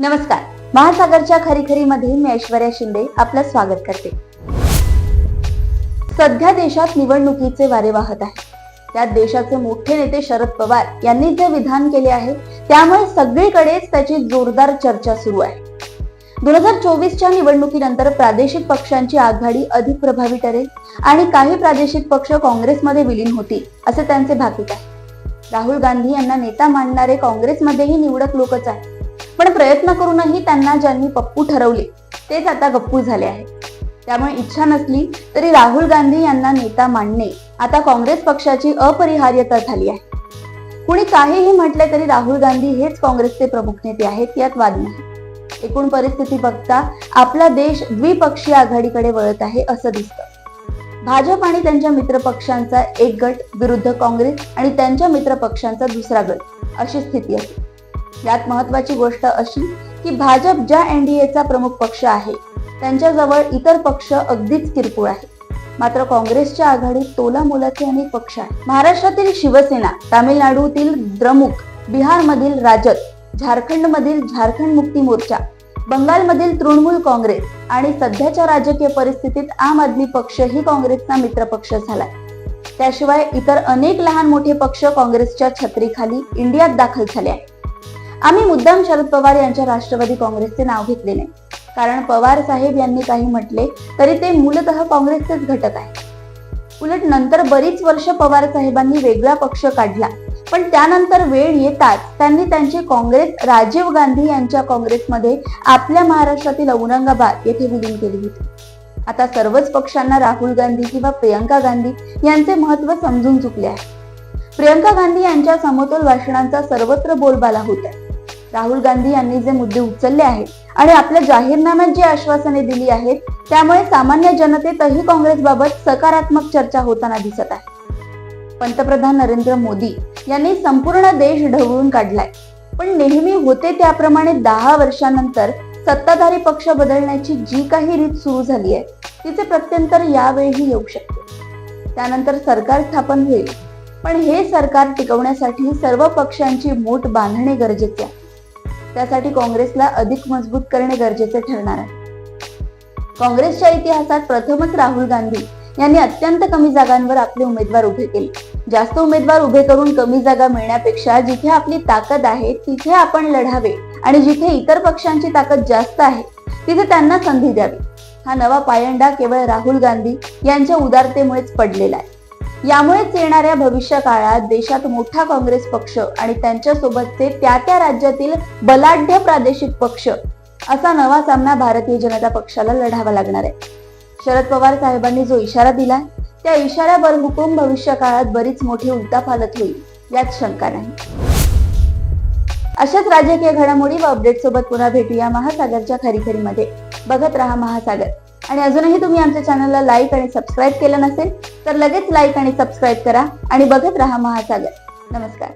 नमस्कार. महासागरच्या खरीखरीमध्ये मी ऐश्वर्या शिंदे आपलं स्वागत करते. सध्या देशात निवडणुकीचे वारे वाहत आहे त्यात देशाचे मोठे नेते शरद पवार यांनी जे विधान केले आहे त्यामुळे सगळीकडेच त्याची जोरदार चर्चा सुरू आहे. दोन हजार चोवीसच्या निवडणुकीनंतर प्रादेशिक पक्षांची आघाडी अधिक प्रभावी ठरेल आणि काही प्रादेशिक पक्ष काँग्रेसमध्ये विलीन होतील असे त्यांचे भाकीत आहे. राहुल गांधी यांना नेता मानणारे काँग्रेसमध्येही निवडक लोकच आहेत. पण प्रयत्न करूनही त्यांना ज्यांनी पप्पू ठरवले तेच आता गप्पू झाले आहे त्यामुळे इच्छा नसली तरी राहुल गांधी यांना नेता मानणे आता काँग्रेस पक्षाची अपरिहार्यता झाली आहे. कुणी काहीही म्हटले तरी राहुल गांधी हेच काँग्रेसचे प्रमुख नेते आहेत यात वाद नाही. एकूण परिस्थिती बघता आपला देश द्विपक्षीय आघाडीकडे वळत आहे असं दिसतं. भाजप आणि त्यांच्या मित्र पक्षांचा एक गट विरुद्ध काँग्रेस आणि त्यांच्या मित्र पक्षांचा दुसरा गट अशी स्थिती आहे. यात महत्वाची गोष्ट अशी की भाजप ज्या एनडीएचा प्रमुख पक्ष आहे त्यांच्याजवळ इतर पक्ष अगदीच किरकोळ आहे मात्र काँग्रेसच्या आघाडीत तोला मोलाचे अनेक पक्ष आहेत. महाराष्ट्रातील शिवसेना तामिळनाडूतील द्रमुक बिहारमधील राजद झारखंडमधील झारखंड मुक्ती मोर्चा बंगालमधील तृणमूल काँग्रेस आणि सध्याच्या राजकीय परिस्थितीत आम आदमी पक्ष ही काँग्रेसचा मित्रपक्ष झालाय. त्याशिवाय इतर अनेक लहान मोठे पक्ष काँग्रेसच्या छत्रीखाली इंडियात दाखल झाले आहेत. आम्ही मुद्दाम शरद पवार यांच्या राष्ट्रवादी काँग्रेसचे नाव घेतले नाही. कारण पवार साहेब यांनी काही म्हटले तरी ते मूलतः काँग्रेसचेच घटक आहे उलट नंतर बरीच वर्ष पवार साहेबांनी वेगळा पक्ष काढला. पण त्यानंतर वेळ येताच त्यांनी त्यांचे काँग्रेस राजीव गांधी यांच्या काँग्रेसमध्ये आपल्या महाराष्ट्रातील औरंगाबाद येथे विलीन केली होती. आता सर्वच पक्षांना राहुल गांधी किंवा प्रियंका गांधी यांचे महत्त्व समजून चुकले आहे. प्रियंका गांधी यांच्या समतोल भाषणांचा सर्वत्र बोलबाला होत आहे. राहुल गांधी यांनी जे मुद्दे उचलले आहेत आणि आपल्या जाहीरनाम्यात जी आश्वासने दिली आहेत त्यामुळे सामान्य जनतेतही काँग्रेसबाबत सकारात्मक चर्चा होताना दिसत आहे. पंतप्रधान नरेंद्र मोदी यांनी संपूर्ण देश ढवळून काढलाय. पण नेहमी होते त्याप्रमाणे दहा वर्षानंतर सत्ताधारी पक्ष बदलण्याची जी काही रीत सुरू झाली आहे तिचे प्रत्यंतर यावेळीही येऊ शकते. त्यानंतर सरकार स्थापन होईल. पण हे सरकार टिकवण्यासाठी सर्व पक्षांची मूठ बांधणे गरजेचे आहे. त्यासाठी काँग्रेसला अधिक मजबूत करणे गरजेचे ठरणार आहे. काँग्रेसच्या इतिहासात प्रथमच राहुल गांधी यांनी अत्यंत कमी जागांवर आपले उमेदवार उभे केले. जास्त उमेदवार उभे करून कमी जागा मिळण्यापेक्षा जिथे आपली ताकद आहे तिथे आपण लढावे आणि जिथे इतर पक्षांची ताकद जास्त आहे तिथे त्यांना संधी द्यावी. हा नवा पायंडा केवळ राहुल गांधी यांच्या उदारतेमुळेच पडलेला आहे. यामुळेच येणाऱ्या भविष्य काळात देशात मोठा काँग्रेस पक्ष आणि त्यांच्यासोबतचे त्या त्या राज्यातील बलाढ्य प्रादेशिक पक्ष असा नवा सामना भारतीय जनता पक्षाला लढावा लागणार आहे. शरद पवार साहेबांनी जो इशारा दिला त्या इशाऱ्यावर हुकूम भविष्य काळात बरीच मोठी उलटाफालत होईल यात शंका नाही. अशाच राजकीय घडामोडी व अपडेट सोबत पुन्हा भेटूया महासागरच्या खरीखरीमध्ये. बघत राहा महासागर. आणि अजूनही तुम्ही आमच्या चॅनलला लाईक आणि सबस्क्राईब केलं नसेल तर लगेच लाईक आणि सबस्क्राईब करा आणि बघत राहा महासागर. नमस्कार.